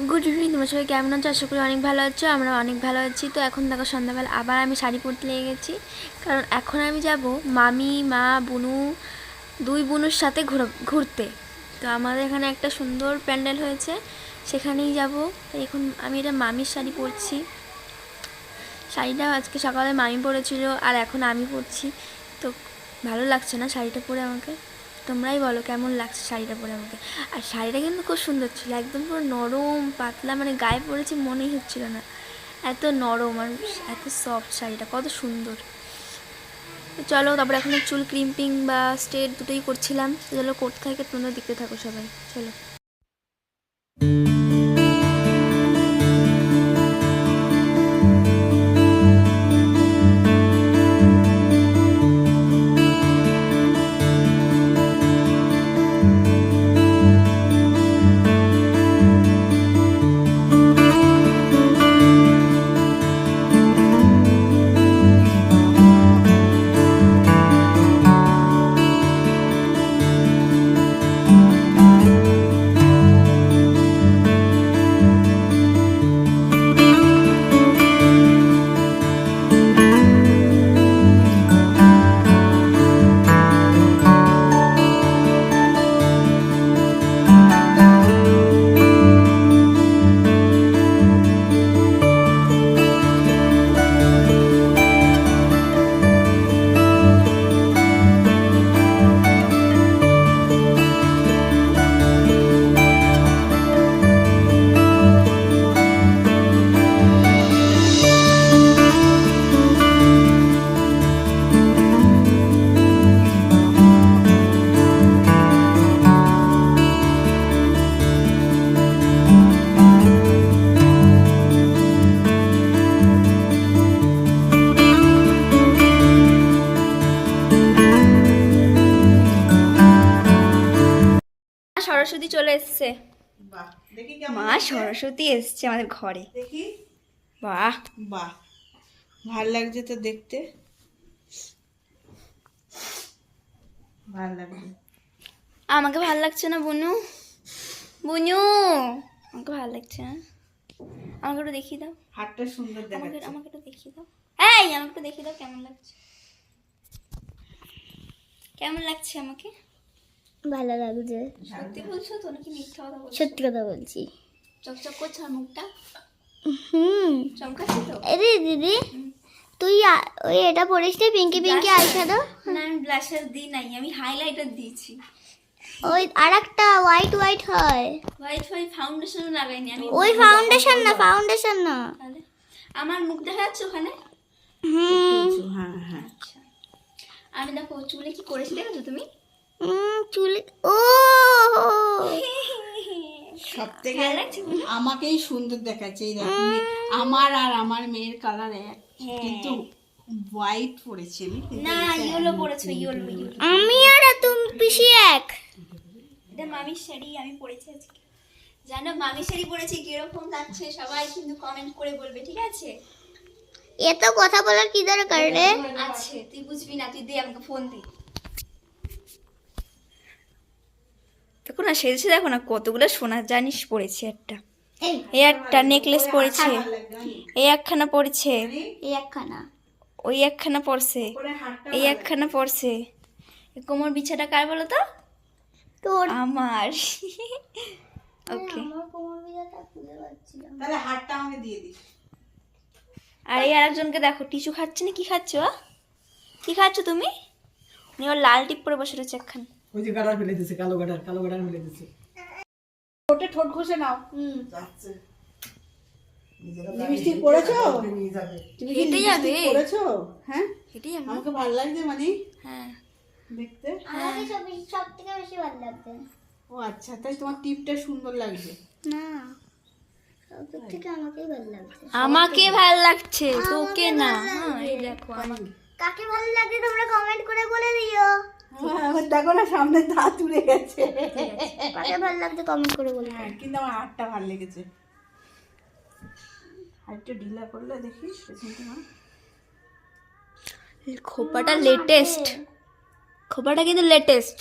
Good evening তোমার সবাই কেমন আছো? আশা করি অনেক ভালো আছো, আমরা অনেক ভালো আছি। তো এখন দেখো সন্ধ্যাবেলা, আবার আমি শাড়ি পরতে লেগে গেছি। কারণ এখন আমি যাব মামি, মা, বুনু, দুই বুনুর সাথে ঘুর- ঘুরতে। তো আমাদের এখানে একটা সুন্দর প্যান্ডেল হয়েছে, সেখানেই যাব। এখন আমি এটা মামির শাড়ি পরছি। শাড়িটা আজকে সকালে মামি পরেছিল, আর এখন আমি পরছি। তো ভালো লাগছে না শাড়িটা পরে আমাকে? তোমরাই বলো কেমন লাগছে শাড়িটা পরে আমাকে। আর শাড়িটা কিন্তু খুব সুন্দর ছিল, একদম পুরো নরম, পাতলা মানে গায়ে পরেছি মনেই হচ্ছিল না। এত নরম আর এত সফট শাড়িটা, কত সুন্দর। চলো, তারপর এখন চুল ক্রিম্পিং বা স্টেট দুটোই করছিলাম। চলো করতে থাকে তোমরা দেখতে থাকো সবাই। চলো। সরস্বতী চলে এসছে। বাহ দেখি মা সরস্বতী এসছে আমাদের ঘরে। বাহ। বাহ ভালো লাগছে তো দেখতে। ভালো লাগছে। আমাকে ভালো লাগছে না বুনু? বুনু আমাকে ভালো লাগছে না। আমাকে একটু দেখিয়ে দাও। হাতটা সুন্দর দেখাচ্ছে। আমাকে একটু দেখিয়ে দাও। এই আমাকে একটু দেখিয়ে দাও কেমন লাগছে। কেমন লাগছে আমাকে? ভালো লাগছে। সত্যি বলছো? তো নাকি মিথ্যা কথা বলছো? সত্যি কথা বলছি। চকচক করছে আর মুখটা? হুম। চমকাচ্ছে তো? এরে দিদি তুই ওই এটা পড়িস নি পিঙ্কি পিঙ্কি? আইশ্যাডো না আমি ব্লাশার দিই নাই আমি হাইলাইটার দিয়েছি। ওই আরেকটা হোয়াইট হোয়াইট হয়। হোয়াইট হোয়াইট ফাউন্ডেশনও লাগাইনি আমি ওই ফাউন্ডেশন না ফাউন্ডেশন না। আমার মুখ দেখা যাচ্ছে ওখানে? হুম। হ্যাঁ হ্যাঁ। আচ্ছা। আমি দেখো চুলে কি করেছি দেখেছ তুমি? চুলে ও! সব থেকে? আমাকেই সুন্দর দেখাচ্ছে আমার আর আমার মেয়ের কালার এক কিন্তু হোয়াইট পড়েছে আমি না ইয়েলো পরেছো আমি আর তুমি পিসি এক। এটা মামির শাড়ি আমি পরেছি আজকে। জানো মামির শাড়ি পরেছি কীরকম লাগছে সবাই কিন্তু কমেন্ট করে বলবে ঠিক আছে? এ তো কথা বলার কি দরকার রে? আছে তুই বুঝবি না তুই দে আমাকে ফোন দি। দেখো না সেজেছে দেখো না কতগুলো সোনার জানিস পড়েছে একটা। এই একটা নেকলেস পড়েছে। এই একখানা পড়েছে। এই একখানা। ওই একখানা পড়ছে। এই একখানা পড়ছে। এ কোমর বিছাটা কার বলো তো? তোর। আমার। ওকে তাহলে হাতটা আমাকে দিয়ে দিস। আর এই আরেকজনকে দেখো টিস্যু খাচ্ছে না? কি খাচ্ছ কি খাচ্ছ তুমি? উনি ওর লাল টিপ পরে বসে রয়েছে একখান। ওই যে গাডার ফেলে দিছে কালো গাডার কালো গাডার ফেলে দিছে। ঠোঁটে ঠোঁট ঘষে নাও। হুম। যাচ্ছে। লিপস্টিক পরেছো? তুমি কি লিপস্টিক পরেছো? হ্যাঁ? আমাকে ভালো লাগছে মানে? হ্যাঁ। দেখতে? আমাকে সব সব থেকে বেশি ভালো লাগছে। ও আচ্ছা তাই তোমার টিপটা সুন্দর লাগছে। না। সব থেকে আমাকেই ভালো লাগছে। আমাকে ভালো লাগছে তোকে না। হ্যাঁ, এই দেখো কাকে ভালো লাগে তোমরা কমেন্ট করে বলে দিও। দেখো না সামনে দাঁত উড়ে গেছে। কাকে ভালো লাগছে কমেন্ট করে বলে হ্যাঁ কিন্তু আমার হাতটা ভালো লেগেছে। হাতটা ঢিলা করলে দেখিস পেছনটা মা। খোপাটা লেটেস্ট খোপাটা কিন্তু লেটেস্ট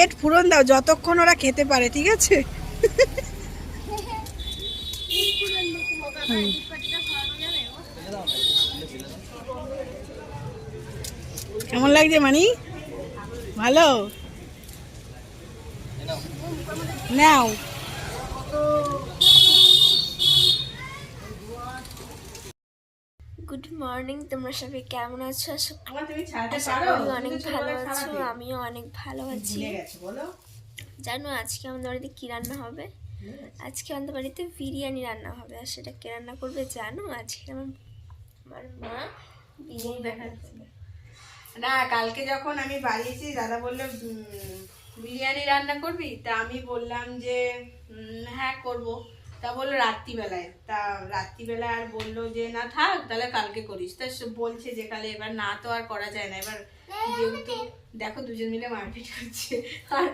পেট ফুরন দাও যতক্ষণ ওরা খেতে পারে ঠিক আছে? কেমন লাগছে মানি? ভালো? নাও। গুড মর্নিং তোমরা সবাই কেমন আছো? আশা করি অনেক ভালো আছো আমিও অনেক ভালো আছি। বলো। জানো আজকে আমাদের বাড়িতে কী রান্না হবে? আজকে আমাদের বাড়িতে বিরিয়ানি রান্না হবে আর সেটা কে রান্না করবে জানো? আজকে আমার আমার মা বিরিয়ানি না কালকে যখন আমি বাড়িয়েছি দাদা বলল বিরিয়ানি রান্না করবি? তা আমি বললাম যে হ্যাঁ করব। তা বলল রাত্রিবেলায়। তা রাত্রিবেলায় আর বলল যে, না থাক, তাহলে কালকে করিস। তা বলছে যে কালে এবার না তো আর করা যায় না। এবার যেহেতু দেখো দুজন মিলে মারপিট করছে, আর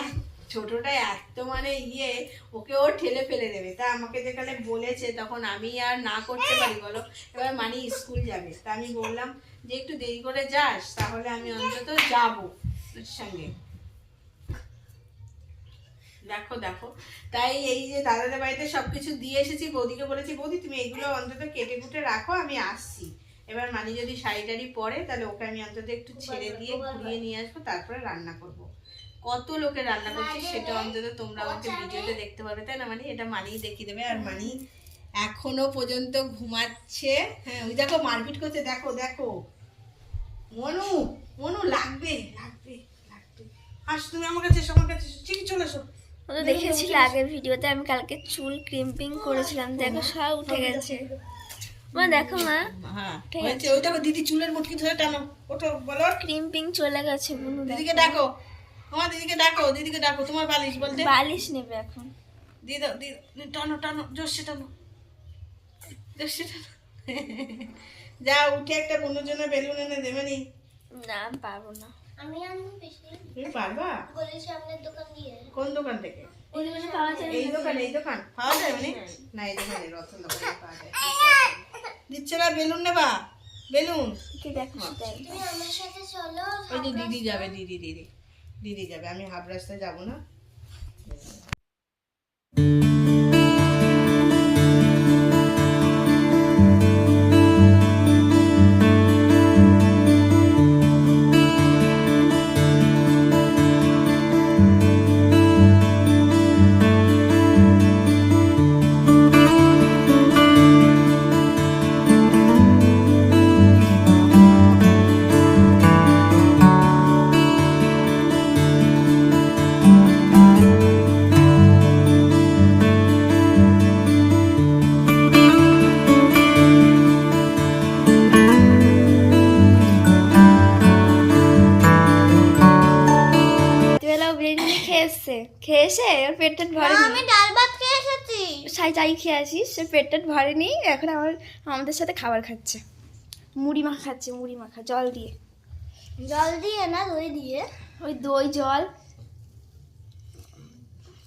এক ছোটটা এত মানে ইয়ে ওকে ও ঠেলে ফেলে দেবে। তা আমাকে যেখানে বলেছে, তখন আমি আর না করতে পারি, বলো। এবার মানি স্কুল যাবে। তা আমি বললাম যে, একটু দেরি করে যাস, তাহলে আমি অন্তত যাব সঙ্গে। দেখো দেখো। তাই এই যে দাদাদের বাড়িতে সবকিছু দিয়ে এসেছি বৌদিকে বলেছি বৌদি তুমি এইগুলো অন্তত কেটে কুটে রাখো আমি আসছি। এবার মানি যদি শাড়ি টাড়ি পরে তাহলে ওকে আমি অন্তত একটু ছেড়ে দিয়ে ঘুরিয়ে নিয়ে আসব তারপরে রান্না করব। কত লোকে রান্না করছি সেটা অন্তত তোমরা আমাকে ভিডিওতে দেখতে পাবে তাই না মানে? এটা মানিই দেখিয়ে দেবে আর মানি এখনও পর্যন্ত ঘুমাচ্ছে। হ্যাঁ ওই দেখো মারপিট করছে দেখো দেখো। মনু মনু লাগবে লাগবে লাগবে। আস তুমি আমার কাছে আমার কাছে। ঠিক চলে এসো। ও তো দেখেছিলে আগের ভিডিওতে আমি কালকে চুল ক্রিম্পিং করেছিলাম। দেখো সব উঠে গেছে। মা দেখো মা। হ্যাঁ ঠিক হয়েছে ওই দেখো দিদি চুলের মুটকি ধরে টানো। ওঠো বলো। ক্রিম্পিং চলে গেছে দিদিকে ডাকো। আমার দিদিকে ডাকো দিদিকে ডাকো। তোমার বালিশ বলতে বালিশ নেবে এখন। দিদি দাও, দিদি দিদি, টানো টানো জোরসে টানো। জোরসে টানো। যা উঠে একটা বন্ধুর জন্য বেলুন এনে দেবে নি। না পারব না। আমি আনব বেশি। তুমি পারবা? দোকান কোন দোকান থেকে? ওই দোকানে এই দোকান এই দোকান? পাওয়া যায় মানে? না এই দোকানে রতন দোকানে পাওয়া যায়। দিচ্ছে না বেলুন নেবা? বেলুন? কি দেখো সেটাই। তুমি আমার সাথে চলো ওই যে দিদি যাবে দিদি দিদি দিদি। যাবে আমি হাফ রাস্তায় যাব না? খেয়ে এসে ওর পেট টেট ভরেনি। আমি ডাল ভাত খেয়ে এসেছি। সাই যাই খেয়ে আসিস সে পেট টেট ভরেনি এখন আমার আমাদের সাথে খাবার খাচ্ছে। মুড়ি মাখা খাচ্ছে মুড়ি মাখা জল দিয়ে। জল দিয়ে না দই দিয়ে? ওই দই জল।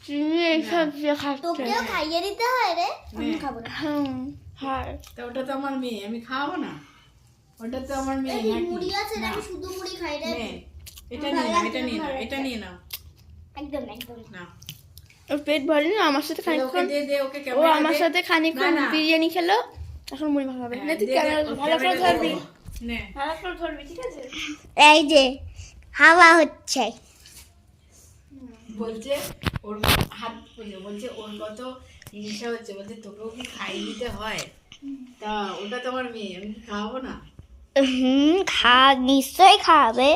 চিনি এইসব দিয়ে খাচ্ছে। তোকেও খাইয়ে দিতে হয় রে। আমি খাব না। হুম হয়। তা ওটা তো আমার মেয়ে আমি খাওয়াবো না? ওটা তো আমার মেয়ে মুড়ি আছে আমি শুধু মুড়ি খাই রে এটা নিয়ে এটা নিয়ে নাও এটা নিয়ে নাও। একদম একদম। না। ওর পেট ভরেনি আমার সাথে খানিকক্ষণ দে দে ওকে ও আমার সাথে খানিকক্ষণ না, না। বিরিয়ানি খেলো এখন মুড়ি মাখা হবে। না তুই ক্যামেরা ভালো করে ধরবি। ভালো করে ধরবি ঠিক আছে? এই যে হাওয়া হচ্ছে। বলছে ওর হাত বলছে বলছে ওর কত হিংসা হচ্ছে বলছে তোকেও কি খাইয়ে দিতে হয়? তা ওটা তো আমার মেয়ে আমি খাওয়াবো না? হুম খা নিশ্চয়ই খাবে